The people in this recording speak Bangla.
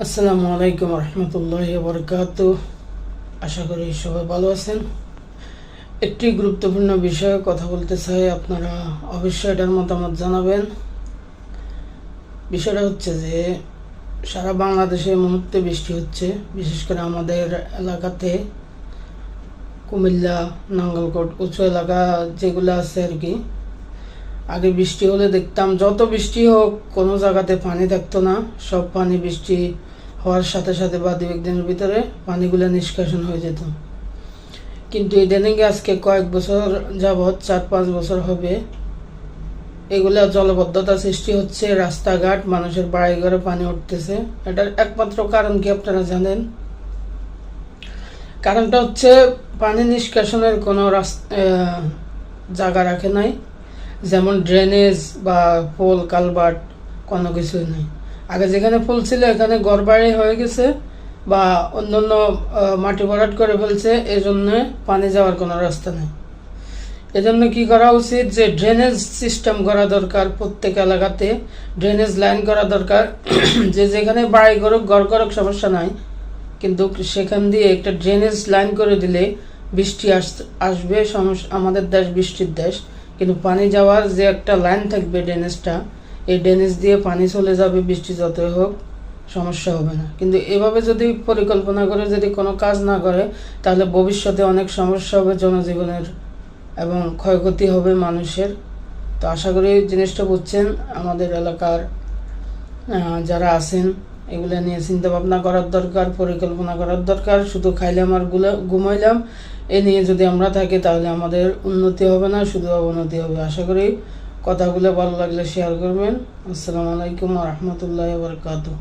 আসসালামু আলাইকুম রহমতুল্লাহ বরকাত। আশা করি সবাই ভালো আছেন। একটি গুরুত্বপূর্ণ বিষয়ে কথা বলতে চাই, আপনারা অবশ্যই এটার মতামত জানাবেন। বিষয়টা হচ্ছে যে, সারা বাংলাদেশে মুহূর্তে বৃষ্টি হচ্ছে। বিশেষ করে আমাদের এলাকাতে, কুমিল্লা, নাঙ্গলকোট, উঁচু এলাকা যেগুলো আছে আর কি। আগে বৃষ্টি হলে দেখতাম, যত বৃষ্টি হোক, কোনো জায়গাতে পানি থাকতো না। সব পানি বৃষ্টি হওয়ার সাথে সাথে বা দু একদিনের ভিতরে পানিগুলো নিষ্কাশন হয়ে যেত। কিন্তু ইদানিং আজকে কয়েক বছর যাবৎ, চার পাঁচ বছর হবে, এগুলা জলবদ্ধতা সৃষ্টি হচ্ছে, রাস্তাঘাট, মানুষের বাড়ি ঘরে পানি উঠতেছে। এটার একমাত্র কারণ কি আপনারা জানেন? কারণটা হচ্ছে, পানি নিষ্কাশনের কোনো রাস্তা জায়গা রাখে নাই। যেমন ড্রেনেজ বা পোল কালবার্ট কোনো কিছুই নেই। আগে যেখানে পোল ছিল এখানে গড়বাড়ি হয়ে গেছে বা অন্যান্য আহ, মাটি ভরাট করে ফেলছে এই জন্য পানি যাওয়ার কোনো রাস্তা নেই। এজন্য কি করা উচিত যে ড্রেনেজ সিস্টেম করা দরকার প্রত্যেক এলাকাতে। ড্রেনেজ লাইন করা দরকার। যে যেখানে বাড়ি করুক ঘর করুক সমস্যা নাই। কিন্তু সেখান দিয়ে একটা ড্রেনেজ লাইন করে দিলে বৃষ্টি আস আসবে সমস্যা আমাদের দেশ বৃষ্টির দেশ। কিন্তু পানি যাওয়ার যে একটা লাইন থাকবে ড্রেনেজটা, এই ড্রেনেজ দিয়ে পানি চলে যাবে, বৃষ্টি যতই হোক, সমস্যা হবে না। কিন্তু এভাবে যদি পরিকল্পনা করে যদি কোনো কাজ না করে, তাহলে ভবিষ্যতে অনেক সমস্যা হবে জনজীবনের এবং ক্ষয়ক্ষতি হবে মানুষের। তো আশা করি জিনিসটা বুঝছেন আমাদের এলাকার যারা আছেন এগুলো নিয়ে চিন্তা ভাবনা করার দরকার, পরিকল্পনা করার দরকার, শুধু খাইলাম আরগুলো, ঘুমাইলাম। এ নিয়ে যদি আমরা থাকি তাহলে আমাদের উন্নতি হবে না, শুধু অবনতি হবে। আশা করি কথাগুলো ভালো লাগলে শেয়ার করবেন। আসসালামু আলাইকুম রহমতুল্লাহ বরকাতু